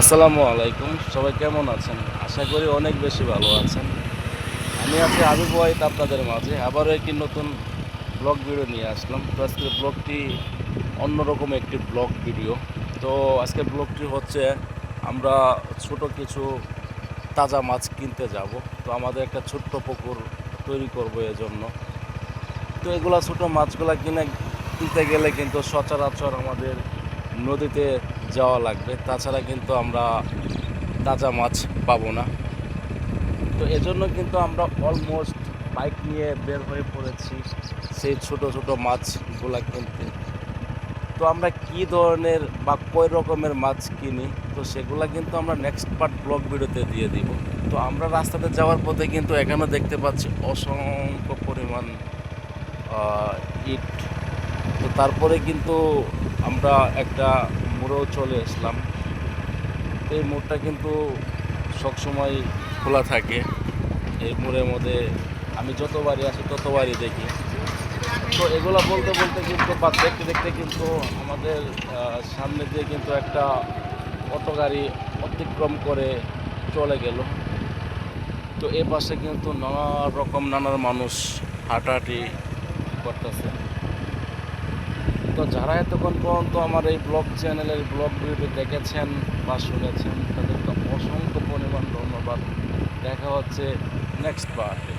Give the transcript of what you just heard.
আসসালামু আলাইকুম, সবাই কেমন আছেন? আশা করি অনেক বেশি ভালো আছেন। আমি আছি আবিব ওয়াহিদ আপনাদের মাঝে। আবারও একটি নতুন ব্লগ ভিডিও নিয়ে আসলাম। তো আজকের ব্লগটি অন্যরকম একটি ব্লগ ভিডিও। তো আজকের ব্লগটি হচ্ছে, আমরা ছোট কিছু তাজা মাছ কিনতে যাব। তো আমাদের একটা ছোট্ট পুকুর তৈরি করব এজন্য। তো এগুলা ছোট মাছগুলা কিনে, কিনতে গেলে কিন্তু সচরাচর আমাদের নদীতে যাওয়া লাগবে। তাছাড়া কিন্তু আমরা তাজা মাছ পাবো না। তো এজন্য কিন্তু আমরা অলমোস্ট বাইক নিয়ে বের হয়ে পড়েছি সেই ছোট ছোট মাছগুলা কিনতে। তো আমরা কি ধরনের বা কয় রকমের মাছ কিনি, তো সেগুলো কিন্তু আমরা নেক্সট পার্ট ব্লগ ভিডিওতে দিয়ে দিব। তো আমরা রাস্তাতে যাওয়ার পথে কিন্তু এখানে দেখতে পাচ্ছি অসংখ্য পরিমাণ ইট। তো তারপরে কিন্তু আমরা একটা মোড়েও চলে আসলাম। এই মোড়টা কিন্তু সবসময় খোলা থাকে। এই মোড়ের মধ্যে আমি যতবারই আসি, ততবারই দেখি। তো এগুলো বলতে বলতে কিন্তু বা দেখতে দেখতে কিন্তু আমাদের সামনে দিয়ে কিন্তু একটা অটো গাড়ি অতিক্রম করে চলে গেল। তো এ পাশে কিন্তু নানা রকম নানান মানুষ হাঁটাহাঁটি করতেছে। তো যারা এতক্ষণ পর্যন্ত আমার এই ব্লগ চ্যানেলের ব্লগ ভিডিও দেখেছেন বা শুনেছেন তাদের তো অসংখ্য পরিমাণ ধন্যবাদ। দেখা হচ্ছে নেক্সট পার্টে